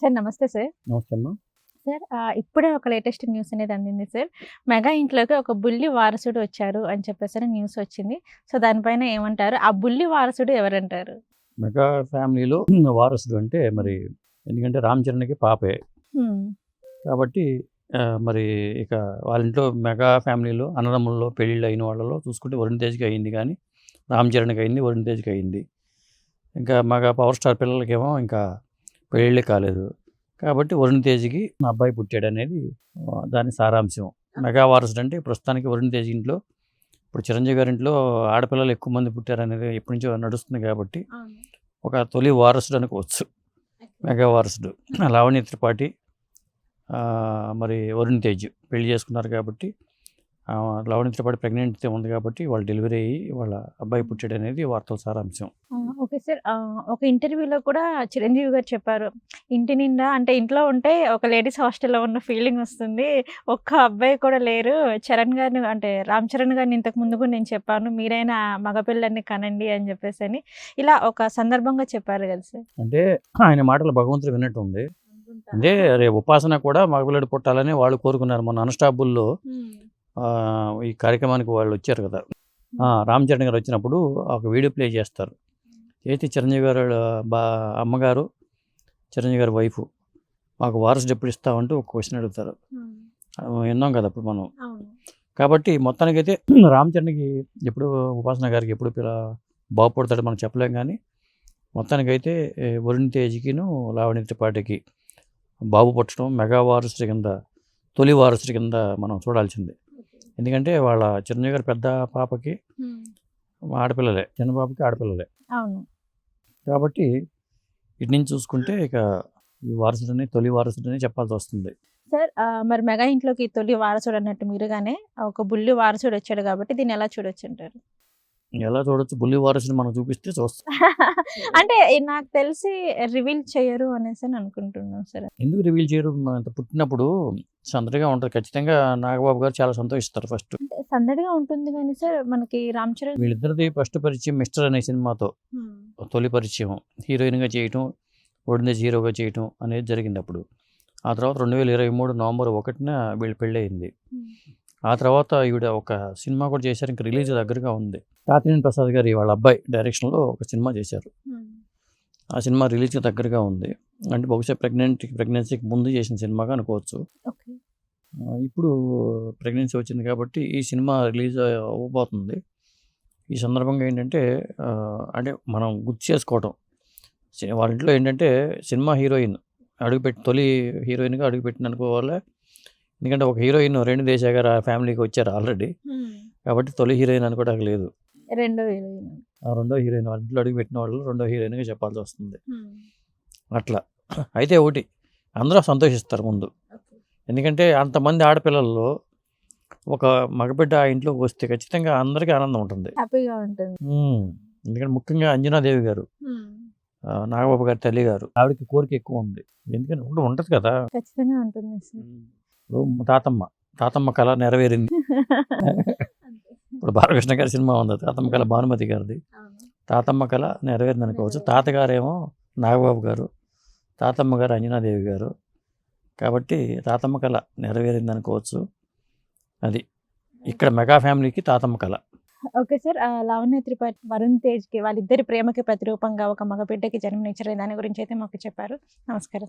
Sir నమస్తే sir. నమస్తే అమ్మా. సార్ ఇప్పుడే ఒక లేటెస్ట్ న్యూస్ అనేది అందింది సార్. మెగా ఇంట్లోకి ఒక బుల్లి వారసుడు వచ్చారు అని చెప్పేసి న్యూస్ వచ్చింది. సో దానిపైన ఏమంటారు? ఆ బుల్లి వారసుడు ఎవరంటారు? మెగా ఫ్యామిలీలో వారసుడు అంటే మరి ఎందుకంటే రామ్ చరణ్కి పాపే. కాబట్టి మరి ఇక వాళ్ళ ఇంట్లో మెగా ఫ్యామిలీలో అన్నదమ్ముల్లో పెళ్ళిళ్ళు అయిన వాళ్ళలో చూసుకుంటే వరుణ్ తేజ్కి అయింది కానీ రామ్ చరణ్కి అయింది వరుణ్ తేజ్కి అయింది. ఇంకా మగ పవర్ స్టార్ పిల్లలకేమో ఇంకా పెళ్ళిళ్ళే కాలేదు. కాబట్టి వరుణ్ తేజ్కి అబ్బాయి పుట్టాడు అనేది దాని సారాంశం. మెగా వారసుడు అంటే ప్రస్తుతానికి వరుణ్ తేజ్ ఇంట్లో. ఇప్పుడు చిరంజీవి గారి ఇంట్లో ఆడపిల్లలు ఎక్కువ మంది పుట్టారనేది ఎప్పటి నుంచో నడుస్తుంది కాబట్టి ఒక తొలి వారసుడు అనుకోవచ్చు. మెగా వారసుడు. లావణ్య త్రిపాఠి మరి వరుణ్ తేజ్ పెళ్ళి చేసుకున్నారు కాబట్టి త్రిపాఠి ప్రెగ్నెంట్ ఉంది కాబట్టి వాళ్ళు డెలివరీ అయ్యి వాళ్ళ అబ్బాయి పుట్టాడు అనేది వార్తల సారాంశం ఓకే సార్. ఒక ఇంటర్వ్యూలో కూడా చిరంజీవి గారు చెప్పారు. ఇంటి నిండా అంటే ఇంట్లో ఉంటే ఒక లేడీస్ హాస్టల్లో ఉన్న ఫీలింగ్ వస్తుంది. ఒక్క అబ్బాయి కూడా లేరు. చరణ్ గారిని అంటే రామ్ చరణ్ గారిని ఇంతకు ముందు కూడా నేను చెప్పాను. మీరైనా మగపిల్లల్ని కనండి అని చెప్పేసి అని ఇలా ఒక సందర్భంగా చెప్పారు కదా సార్. అంటే ఆయన మాటలు భగవంతుడు విన్నట్టు ఉంది అంటే రేపు ఉపాసన కూడా మగపిల్లడు పుట్టాలని వాళ్ళు కోరుకున్నారు. మొన్న అన్స్టాపుల్లో ఆ, ఈ కార్యక్రమానికి వాళ్ళు వచ్చారు కదా. రామ్ చరణ్ గారు వచ్చినప్పుడు ఒక వీడియో ప్లే చేస్తారు. అయితే చిరంజీవి గారు బా అమ్మగారు చిరంజీవి గారి వైఫ్ మాకు వారసుడు ఎప్పుడు ఇస్తామంటూ ఒక క్వశ్చన్ అడుగుతారు. విన్నాం కదా అప్పుడు మనం. కాబట్టి మొత్తానికైతే రామ్ చరణ్కి ఎప్పుడు ఉపాసన గారికి ఎప్పుడు పిల్ల బాగుపడతాడో మనం చెప్పలేం కానీ మొత్తానికైతే వరుణ్ తేజ్కిను లావణ్య త్రిపాఠికి బాబు పుట్టడం మెగా వారసుడి కింద తొలి వారసుడి కింద మనం చూడాల్సిందే. ఎందుకంటే వాళ్ళ చిరంజీవి గారి పెద్ద పాపకి ఆడపిల్లలే చిన్న పాపకి ఆడపిల్లలే. అవును. కాబట్టి ఇటు నుంచి చూసుకుంటే ఇక ఈ వారసుడని తొలి వారసుడని చెప్పాల్సి వస్తుంది. సార్ మరి మెగా ఇంట్లోకి తొలి వారసుడు అన్నట్టు మీరుగానే ఒక బుల్లి వారసుడు వచ్చాడు కాబట్టి దీన్ని ఎలా చూడొచ్చు అంటారు? ఎలా చూడొచ్చు? బుల్లి వారసుని మనం చూపిస్తే చూస్తాం. అంటే నాకు తెలిసి రివీల్ చేయరు అనేసి అని అనుకుంటున్నాను సార్. ఎందుకు రివీల్ చేయరు? పుట్టినప్పుడు సందడిగా ఉంటుంది ఖచ్చితంగా నాగబాబు గారు చాలా సంతోషిస్తారు ఫస్ట్. సందడిగా ఉంటుంది కానీ సార్ మనకి రామ్ చరణ్ వీళ్ళిద్దరిది ఫస్ట్ పరిచయం మిస్టర్ అనే సినిమాతో. తొలి పరిచయం. హీరోయిన్గా చేయటం ఒడిన హీరోగా చేయటం అనేది జరిగింది అప్పుడు. ఆ తర్వాత రెండు వేల ఇరవై మూడు నవంబర్ ఒకటిన వీళ్ళు పెళ్ళయింది. ఆ తర్వాత ఈవిడ ఒక సినిమా కూడా చేశారు ఇంకా రిలీజ్ దగ్గరగా ఉంది. తాతినేని ప్రసాద్ గారి వాళ్ళ అబ్బాయి డైరెక్షన్లో ఒక సినిమా చేశారు. ఆ సినిమా రిలీజ్కి దగ్గరగా ఉంది. అంటే బహుశా ప్రెగ్నెంట్ ప్రెగ్నెన్సీకి ముందు చేసిన సినిమాగా అనుకోవచ్చు. ఇప్పుడు ప్రెగ్నెన్సీ వచ్చింది కాబట్టి ఈ సినిమా రిలీజ్ అవ్వబోతుంది. ఈ సందర్భంగా ఏంటంటే అంటే మనం గుర్తు చేసుకోవటం. వాళ్ళ ఇంట్లో ఏంటంటే సినిమా హీరోయిన్ అడుగుపెట్టి తొలి హీరోయిన్గా అడుగుపెట్టిన అనుకోవాలి ఎందుకంటే ఒక హీరోయిన్ రెండు దేశ గారు ఆ ఫ్యామిలీకి వచ్చారు ఆల్రెడీ. కాబట్టి తొలి హీరోయిన్ అనుకోవడానికి లేదు. రెండో హీరోయిన్. ఆ రెండో హీరోయిన్ వాళ్ళ ఇంట్లో అడుగుపెట్టిన వాళ్ళు రెండో హీరోయిన్గా చెప్పాల్సి వస్తుంది. అట్లా. అయితే ఒకటి అందరూ సంతోషిస్తారు ముందు. ఎందుకంటే అంతమంది ఆడపిల్లల్లో ఒక మగబిడ్డ ఆ ఇంట్లోకి వస్తే ఖచ్చితంగా అందరికీ ఆనందం ఉంటుంది. హ్యాపీగా ఉంటుంది. ఎందుకంటే ముఖ్యంగా అంజనాదేవి గారు నాగబాబు గారి తల్లి గారు ఆవిడకి కోరిక ఎక్కువ ఉంది. ఎందుకంటే ఉంటుంది కదా. ఖచ్చితంగా ఉంటుంది ఇప్పుడు తాతమ్మ తాతమ్మ కళ నెరవేరింది. ఇప్పుడు బాలకృష్ణ గారి సినిమా ఉంది తాతమ్మ కళ భానుమతి గారిది. తాతమ్మ కళ నెరవేరింది. అనుకోవచ్చు తాతగారేమో నాగబాబు గారు తాతమ్మ గారు అంజనాదేవి గారు. కాబట్టి తాతమ్మ కళ నెరవేరింది అనుకోవచ్చు. అది ఇక్కడ మెగా ఫ్యామిలీకి తాతమ్మ కళ. ఓకే సార్ లావణ్య త్రిపాఠి వరుణ్ తేజ్కి వాళ్ళిద్దరి ప్రేమకి ప్రతిరూపంగా ఒక మగబిడ్డకి జన్మనిచ్చారు దాని గురించి అయితే మాకు చెప్పారు. నమస్కారం